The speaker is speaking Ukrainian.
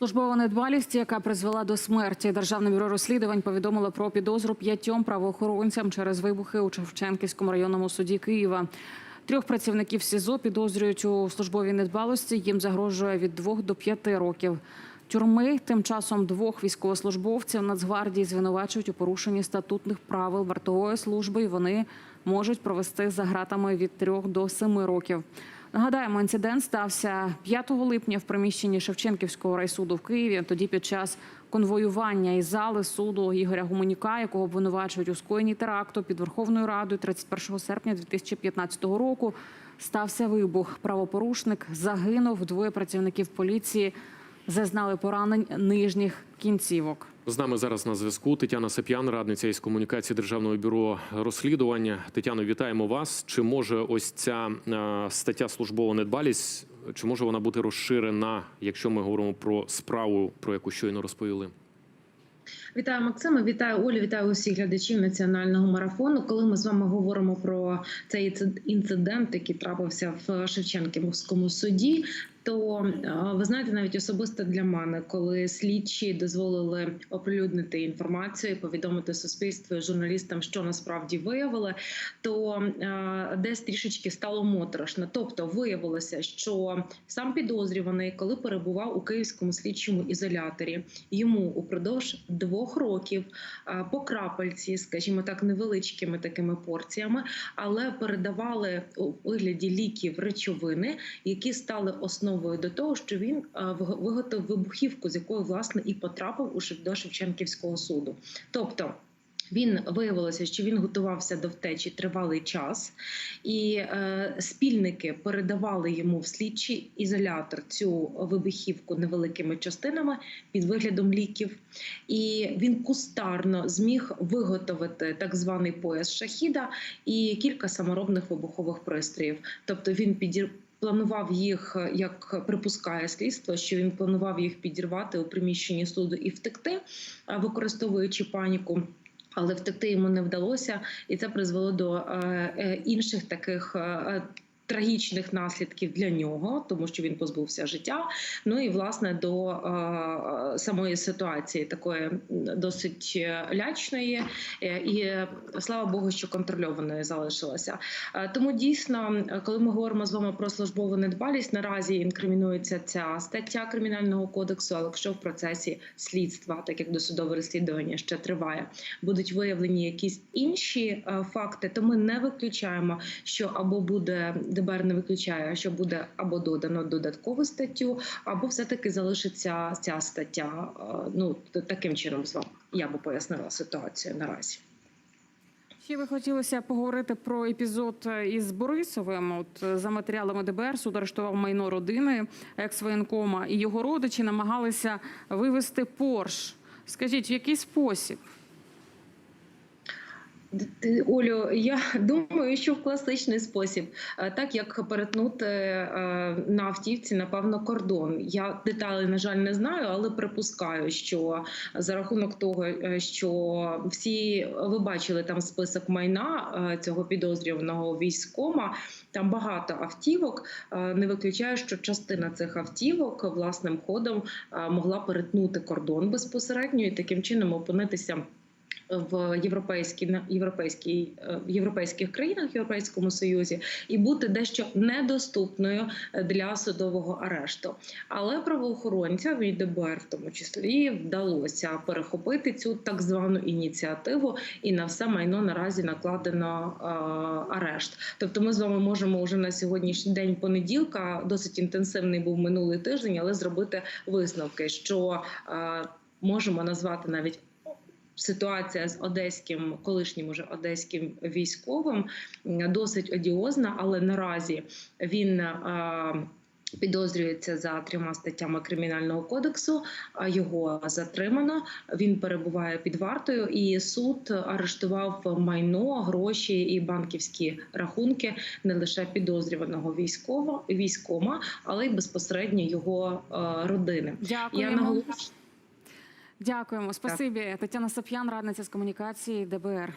Службова недбалість, яка призвела до смерті, державне бюро розслідувань повідомило про підозру п'ятьом правоохоронцям через вибухи у Шевченківському районному суді Києва. Трьох працівників СІЗО підозрюють у службовій недбалості. Їм загрожує від двох до п'яти років. Тюрми тим часом двох військовослужбовців Нацгвардії звинувачують у порушенні статутних правил вартової служби. і Вони можуть провести за гратами від трьох до семи років. Нагадаємо, інцидент стався 5 липня в приміщенні Шевченківського райсуду в Києві. Тоді під час конвоювання із зали суду Ігоря Гуменюка, якого обвинувачують у скоєнні теракту під Верховною Радою 31 серпня 2015 року, стався вибух. Правопорушник загинув. Двоє працівників поліції зазнали поранень нижніх кінцівок. З нами зараз на зв'язку Тетяна Сап'ян, радниця із комунікації Державного бюро розслідування. Тетяно, вітаємо вас. Чи може ось ця е, стаття службова недбалість, чи може вона бути розширена, якщо ми говоримо про справу, про яку щойно розповіли? Вітаю Максима, вітаю Олю, вітаю усіх глядачів національного марафону. Коли ми з вами говоримо про цей інцидент, який трапився в Шевченківському суді. То е, ви знаєте, навіть особисто для мене, коли слідчі дозволили оприлюднити інформацію, повідомити суспільству і журналістам, що насправді виявили, то е, десь трішечки стало моторошно. Тобто виявилося, що сам підозрюваний, коли перебував у київському слідчому ізоляторі, йому упродовж двох років е, по крапельці, скажімо так, невеличкими такими порціями, але передавали у вигляді ліків речовини, які стали основою до того, що він виготовив вибухівку, з якою власне і потрапив у до Шевченківського суду. Тобто. Він виявилося, що він готувався до втечі тривалий час, і е, спільники передавали йому в слідчий ізолятор цю вибухівку невеликими частинами під виглядом ліків. І він кустарно зміг виготовити так званий пояс шахіда і кілька саморобних вибухових пристроїв. Тобто він підір... Планував їх, як припускає слідство, що він планував їх підірвати у приміщенні суду і втекти, використовуючи паніку. Але втекти йому не вдалося, і це призвело до е, е, інших таких. Трагічних наслідків для нього, тому що він позбувся життя. Ну і власне до е, самої ситуації такої досить е, лячної, е, і е, слава Богу, що контрольованою залишилася. Тому дійсно, коли ми говоримо з вами про службову недбалість, наразі інкримінується ця стаття кримінального кодексу. Але якщо в процесі слідства, так як досудове розслідування ще триває, будуть виявлені якісь інші факти, то ми не виключаємо, що або буде ДБР не виключає, що буде або додано додаткову статтю, або все таки залишиться ця стаття. Е, Ну таким чином з вами я би пояснила ситуацію наразі. Ще би хотілося поговорити про епізод із Борисовим. От е, за матеріалами ДБР суд арештував майно родини екс-воєнкома, і його родичі намагалися вивезти Порш. Скажіть, в який спосіб? Олю, я думаю, що в класичний спосіб, Е, так як перетнути е, на автівці, напевно, кордон. Я деталей, на жаль, не знаю, але припускаю, що за рахунок того, е, що всі ви бачили там список майна цього підозрюваного військома. Там багато автівок. Не виключаю, що частина цих автівок власним ходом могла перетнути кордон безпосередньо і таким чином опинитися в європейській європейській е, в європейських країнах, в європейському союзі, і бути дещо недоступною для судового арешту. Але правоохоронцям і ДБР, в тому числі, вдалося перехопити цю так звану ініціативу, і на все майно наразі накладено е, арешт. Тобто, ми з вами можемо вже на сьогоднішній день понеділка, досить інтенсивний був минулий тиждень, але зробити висновки, що е, можемо назвати навіть ситуація з одеським колишнім уже одеським військовим досить одіозна, але наразі він. е, Підозрюється за трьома статтями кримінального кодексу. а Його затримано. Він перебуває під вартою, і суд арештував майно, гроші і банківські рахунки не лише підозрюваного військова військома, але й безпосередньо його е, родини. Я Дякуємо. наголошую. Дякуємо. Спасибі. Тетяна Сап'ян, радниця з комунікації ДБР.